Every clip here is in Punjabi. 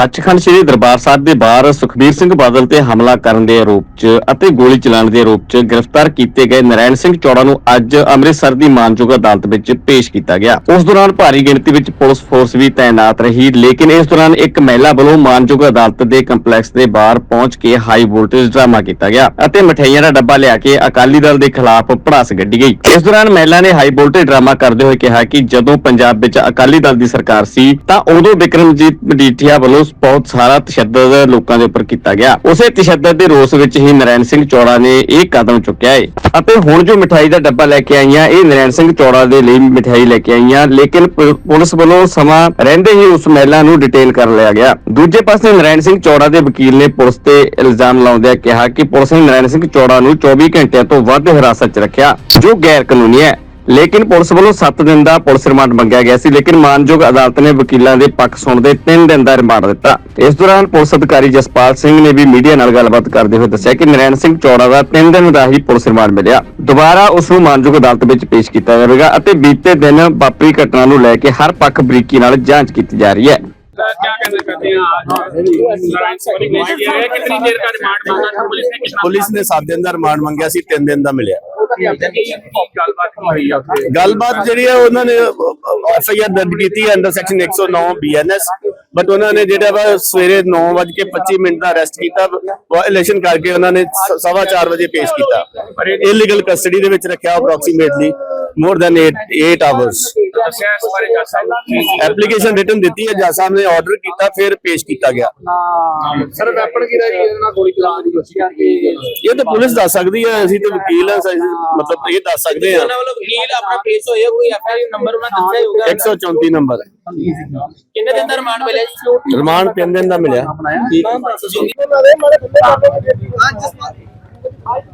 ਸੱਚਖੰਡ ਸ੍ਰੀ ਦਰਬਾਰ ਸਾਹਿਬ ਦੇ ਬਾਹਰ ਸੁਖਬੀਰ ਸਿੰਘ ਬਾਦਲ ਤੇ ਹਮਲਾ ਕਰਨ ਦੇ ਆਰੋਪ 'ਚ ਅਤੇ ਗੋਲੀ ਚਲਾਉਣ ਦੇ ਆਰੋਪ 'ਚ ਗ੍ਰਿਫਤਾਰ ਕੀਤੇ ਗਏ ਨਰੈਣ ਸਿੰਘ ਚੌੜਾ ਨੂੰ ਅੱਜ ਅੰਮ੍ਰਿਤਸਰ ਦੀ ਮਾਨਯੋਗ ਅਦਾਲਤ ਵਿੱਚ ਪੇਸ਼ ਕੀਤਾ ਗਿਆ। ਉਸ ਦੌਰਾਨ ਭਾਰੀ ਗਿਣਤੀ ਵਿੱਚ ਪੁਲਿਸ ਫੋਰਸ ਵੀ ਤਾਇਨਾਤ ਰਹੀ, ਲੇਕਿਨ ਇਸ ਦੌਰਾਨ ਇੱਕ ਮਹਿਲਾ ਵੱਲੋਂ ਮਾਨਯੋਗ ਅਦਾਲਤ ਦੇ ਕੰਪਲੈਕਸ ਦੇ ਬਾਹਰ ਪਹੁੰਚ ਕੇ ਹਾਈ ਵੋਲਟੇਜ ਡਰਾਮਾ ਕੀਤਾ ਗਿਆ ਅਤੇ ਮਠਿਆਈਆਂ ਦਾ ਡੱਬਾ ਲਿਆ ਕੇ ਅਕਾਲੀ ਦਲ ਦੇ ਖਿਲਾਫ ਭੜਾਸ ਗੱਡੀ ਗਈ। ਇਸ ਦੌਰਾਨ ਮਹਿਲਾ ਨੇ ਹਾਈ ਵੋਲਟੇਜ ਡਰਾਮਾ ਕਰਦੇ ਹੋਏ ਕਿਹਾ ਕਿ ਜਦੋਂ ਪੰਜਾਬ ਵਿੱਚ ਅਕਾਲੀ ਦਲ ਦੀ ਸਰਕਾਰ ਸੀ, ਤਾਂ ਉਦੋਂ ਬਿਕਰਮਜੀਤ ਮਜੀਠੀਆ ਵੱਲੋਂ ਬਹੁਤ ਸਾਰਾ ਤਸ਼ੱਦਦ ਲੋਕਾਂ ਦੇ ਉੱਪਰ ਕੀਤਾ ਗਿਆ। ਉਸੇ ਤਸ਼ੱਦਦ ਦੇ ਰੋਸ ਵਿੱਚ ਹੀ ਨਰੈਣ ਸਿੰਘ ਚੌੜਾ ਨੇ ਇਹ ਕਦਮ ਚੁੱਕਿਆ ਹੈ ਅਤੇ ਹੁਣ ਜੋ ਮਠਾਈ ਦਾ ਡੱਬਾ ਲੈ ਕੇ ਆਈਆਂ, ਇਹ ਨਰੈਣ ਸਿੰਘ ਚੌੜਾ ਦੇ ਲਈ ਮਠਾਈ ਲੈ ਕੇ ਆਈਆਂ, ਲੇਕਿਨ ਪੁਲਿਸ ਵੱਲੋਂ ਸਮਾਂ ਰਹਿੰਦੇ ਹੀ ਉਸ ਮਹਿਲਾ ਨੂੰ ਡਿਟੇਨ ਕਰ ਲਿਆ ਗਿਆ। ਦੂਜੇ ਪਾਸੇ ਨਰੈਣ ਸਿੰਘ ਚੌੜਾ ਦੇ ਵਕੀਲ ਨੇ ਪੁਲਿਸ ਤੇ ਇਲਜ਼ਾਮ ਲਾਉਂਦਿਆਂ ਕਿਹਾ ਕਿ ਪੁਲਿਸ ਨੇ ਨਰੈਣ ਸਿੰਘ ਚੌੜਾ ਨੂੰ 24 ਘੰਟਿਆਂ ਤੋਂ ਵੱਧ ਹਿਰਾਸਤ 'ਚ ਰੱਖਿਆ, ਜੋ ਗੈਰ ਕਾਨੂੰਨੀ ਹੈ। ਲੇਕਿਨ ਪੁਲਿਸ ਵੱਲੋਂ 7 ਦਿਨ ਦਾ ਪੁਲਿਸ ਰਿਮਾਂਡ ਮੰਗਿਆ ਗਿਆ ਸੀ ਲੇਕਿਨ ਮਾਨਯੋਗ ਅਦਾਲਤ ਨੇ ਵਕੀਲਾਂ ਦੇ ਪੱਖ ਸੁਣਦੇ 3 ਦਿਨ ਦਾ ਰਿਮਾਂਡ ਦਿੱਤਾ। ਇਸ ਦੌਰਾਨ ਪੁਲਿਸ ਅਧਿਕਾਰੀ ਜਸਪਾਲ ਸਿੰਘ ਨੇ ਵੀ ਮੀਡੀਆ ਨਾਲ ਗੱਲਬਾਤ ਕਰਦੇ ਹੋਏ ਦੱਸਿਆ ਕਿ ਨਰੈਣ ਸਿੰਘ ਚੌੜਾ ਦਾ 3 ਦਿਨ ਦਾ ਹੀ ਪੁਲਿਸ ਰਿਮਾਂਡ ਮਿਲਿਆ। ਦੁਬਾਰਾ ਉਸ ਨੂੰ ਮਾਨਯੋਗ ਅਦਾਲਤ ਵਿੱਚ ਪੇਸ਼ ਕੀਤਾ ਜਾਵੇਗਾ ਅਤੇ ਬੀਤੇ ਦਿਨ ਵਾਪਰੀ ਘਟਨਾ ਨੂੰ ਲੈ ਕੇ ਹਰ ਪੱਖ ਬਰੀਕੀ ਨਾਲ ਜਾਂਚ ਕੀਤੀ ਜਾ ਰਹੀ ਹੈ। ਪੁਲਿਸ ਨੇ 7 ਦਿਨ ਦਾ ਰਿਮਾਂਡ ਮੰਗਿਆ ਸੀ 3 ਦਿਨ ਦਾ ਮਿਲਿਆ। ਗੱਲਬਾਤ ਜਿਹੜੀ ਹੈ ਉਹਨਾਂ ਨੇ ਐਫ ਆਈ ਆਰ ਦਰਜ ਕੀਤੀ ਹੈ ਅੰਡਰ ਸੈਕਸ਼ਨ 109 ਬੀਐਨਐਸ ਬਟ ਉਹਨਾਂ ਨੇ ਜਿਹੜਾ ਵਾ ਸਵੇਰੇ 9:25 ਮਿੰਟ ਦਾ ਅਰੈਸਟ ਕੀਤਾ ਵਾਇਲੇਸ਼ਨ ਕਰਕੇ ਉਹਨਾਂ ਨੇ ਸ- ਸਵਾ 4 ਵਜੇ ਪੇਸ਼ ਕੀਤਾ। ਇਲੀਗਲ ਕਸਟਡੀ ਦੇ ਵਿੱਚ ਰੱਖਿਆ ਅਪਰੋਕਸੀਮੇਟਲੀ ਮੋਰ ਦੈਨ 8 8 ਆਵਰਸ ਦੱਸਿਆ ਇਸ ਬਾਰੇ ਜੱਜ ਸਾਹਿਬ ਨੇ ਐਪਲੀਕੇਸ਼ਨ ਰਿਟਨ ਦਿੱਤੀ ਹੈ ਜੱਜ ਸਾਹਿਬ ਨੇ ਆਰਡਰ ਕੀਤਾ ਫਿਰ ਪੇਸ਼ ਕੀਤਾ ਗਿਆ। ਸਰ ਵੈਪਨ ਕਿਹਦਾ ਜੀ ਇਹਨਾਂ ਨਾਲ ਗੋਲੀ ਚਲਾਉਣ ਦੀ ਕੋਸ਼ਿਸ਼ ਕੀਤੀ ਇਹ ਤਾਂ ਪੁਲਿਸ ਦੱਸ ਸਕਦੀ ਹੈ ਅਸੀਂ ਤਾਂ ਵਕੀਲ ਹਾਂ ਮਤਲਬ ਇਹ ਦੱਸ ਸਕਦੇ ਹਾਂ। ਵੱਲੋਂ ਵਕੀਲ ਆਪਣਾ ਪੇਸ਼ ਹੋਏ ਕੋਈ ਐਫਆਈਆਰ ਨੰਬਰ ਉਹਨਾਂ ਦੱਸਿਆ ਹੀ ਹੋਊਗਾ? 134 ਨੰਬਰ ਕਿੰਨੇ ਦਿਨ ਦਾ ਰਿਮਾਂਡ ਮਿਲਿਆ ਜੀ? ਰਿਮਾਂਡ 3 ਦਿਨ ਦਾ ਮਿਲਿਆ।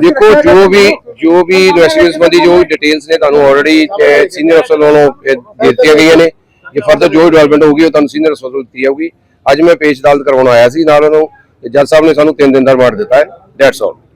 ਦੇਖੋ ਜੋ ਵੀ ਜੋ ਵੀ ਇਨਵੈਸਟਮੈਂਟ ਸੰਬੰਧੀ ਜੋ ਡਿਟੇਲਸ ਨੇ ਤੁਹਾਨੂੰ ਆਲਰੇਡੀ ਸੀਨੀਅਰ ਅਫਸਰ ਵੱਲੋਂ eh, ਦਿੱਤੀਆਂ ਗਈਆਂ ਨੇ। ਜੇ ਫਰਦਰ ਜੋ ਡਿਵੈਲਪਮੈਂਟ ਹੋਊਗੀ ਉਹ ਤੁਹਾਨੂੰ ਸੀਨੀਅਰ ਅਫਸਰ ਵੱਲੋਂ ਦਿੱਤੀ ਜਾਊਗੀ। ਅੱਜ ਮੈਂ ਪੇਸ਼ ਅਦਾਲਤ ਕਰਵਾਉਣ ਆਇਆ ਸੀ ਨਾਲ ਉਹਨੂੰ ਜੱਜ ਸਾਹਿਬ ਨੇ ਸਾਨੂੰ 3 ਦਿਨ ਦਾ ਰਿਵਾਰਡ ਦਿੱਤਾ ਹੈ। That's all